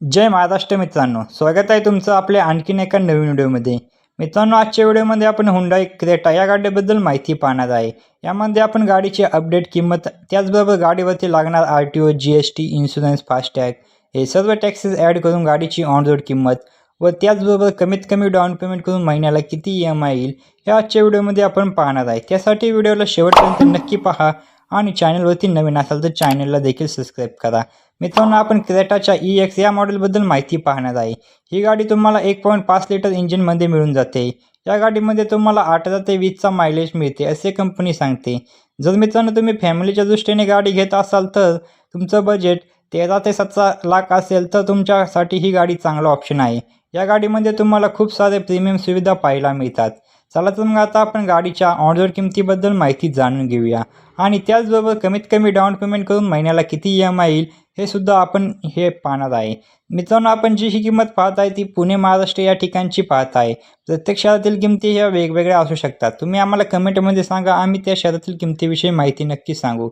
जय महाराष्ट्र मित्रांनो. स्वागत आहे तुमचं आपल्या आणखीन एका नवीन व्हिडिओमध्ये. मित्रांनो आजच्या व्हिडिओमध्ये आपण हुंडाई क्रेटा या गाडीबद्दल माहिती पाहणार आहे. यामध्ये आपण गाडीची अपडेट किंमत त्याचबरोबर गाडीवरती लागणार R T O G S T insurance FASTag हे सर्व टॅक्सेस ॲड करून गाडीची ऑन रोड किंमत व त्याचबरोबर कमीत कमी डाऊन पेमेंट करून महिन्याला किती ई एम आय येईल हे आजच्या व्हिडिओमध्ये आपण पाहणार आहे. त्यासाठी व्हिडिओला शेवटपर्यंत नक्की पहा आणि चॅनलवरती नवीन असाल तर चॅनलला देखील सबस्क्राईब करा. मित्रांनो आपण क्रेटाच्या ई एक्स या मॉडेलबद्दल माहिती पाहणार आहे. ही गाडी तुम्हाला एक पॉईंट पाच लिटर इंजिनमध्ये मिळून जाते. या गाडीमध्ये तुम्हाला अठरा ते वीसचा मायलेज मिळते असे कंपनी सांगते. जर मित्रांनो तुम्ही फॅमिलीच्या दृष्टीने गाडी घेत असाल तर तुमचं बजेट तेरा ते सतरा लाख असेल तर तुमच्यासाठी ही गाडी चांगला ऑप्शन आहे. या गाडीमध्ये तुम्हाला खूप सारे प्रीमियम सुविधा पाहायला मिळतात. चला तर मग आता आपण गाडीच्या ऑनरोड किमतीबद्दल माहिती जाणून घेऊया. आणि त्याचबरोबर कमीत कमी डाऊन पेमेंट करून महिन्याला किती ई एम आय येईल हे सुद्धा आपण हे पाहणार आहे. मित्रांनो आपण जी ही किंमत पाहत आहे ती पुणे महाराष्ट्र या ठिकाणची पाहत आहे. प्रत्येक शहरातील किमती ह्या वेगवेगळ्या असू शकतात. तुम्ही आम्हाला कमेंटमध्ये सांगा आम्ही त्या शहरातील किमतीविषयी माहिती नक्की सांगू.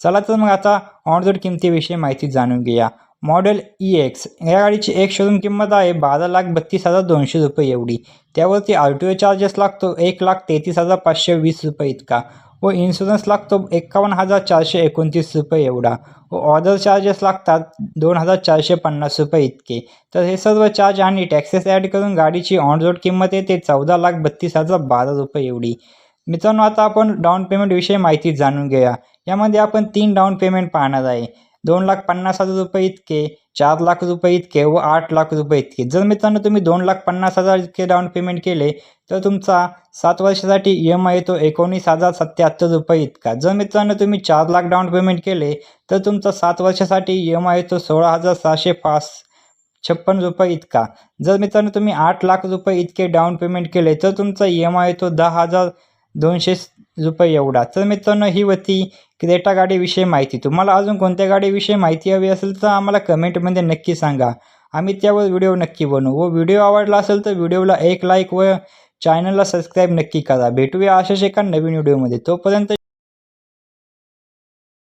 चला तर मग आता ऑनरोड किमतीविषयी माहिती जाणून घेऊया. मॉडेल ई एक्स या गाडीची एक शोरूम किंमत आहे बारा लाख बत्तीस हजार दोनशे रुपये एवढी. त्यावरती आर टी ओ चार्जेस लागतो एक लाख तेहतीस हजार पाचशे वीस रुपये इतका. व इन्शुरन्स लागतो एकावन्न हजार चारशे एकोणतीस रुपये एवढा. व ऑर्डर चार्जेस लागतात दोन हजार चारशे पन्नास रुपये इतके. तर हे सर्व चार्ज आणि टॅक्सेस ॲड करून गाडीची ऑन रोड किंमत येते चौदा लाख बत्तीस हजार बारा रुपये एवढी. मित्रांनो आता आपण डाऊन पेमेंटविषयी माहिती जाणून घेऊया. यामध्ये आपण तीन डाऊन पेमेंट पाहणार आहे. दोन लाख पन्नास हजार रुपये इतके चार लाख रुपये इतके व आठ लाख रुपये इतके. जर मित्रांनो तुम्ही दोन लाख पन्नास हजार इतके डाऊन पेमेंट केले तर तुमचा सात वर्षासाठी ई एम आय येतो एकोणीस हजार सत्याहत्तर रुपये इतका. जर मित्रांनो तुम्ही चार लाख डाऊन पेमेंट केले तर तुमचा सात वर्षासाठी ई एम आय येतो सोळा हजार सहाशे पाच छप्पन रुपये इतका. जर मित्रांनो तुम्ही आठ लाख रुपये इतके डाऊन पेमेंट केले तर तुमचा ई एम आय येतो दहा हजार दोनशे रुपये एवढा. तर मित्रांनो ही होती क्रेटा गाडीविषयी माहिती. तुम्हाला अजून कोणत्या गाडीविषयी माहिती हवी असेल तर आम्हाला कमेंटमध्ये नक्की सांगा. आम्ही त्यावर व्हिडिओ नक्की बनवू. व व्हिडिओ आवडला असेल तर व्हिडिओला एक लाईक व चॅनलला सबस्क्राईब नक्की करा. भेटूया अशाच एका नवीन व्हिडिओमध्ये. तोपर्यंत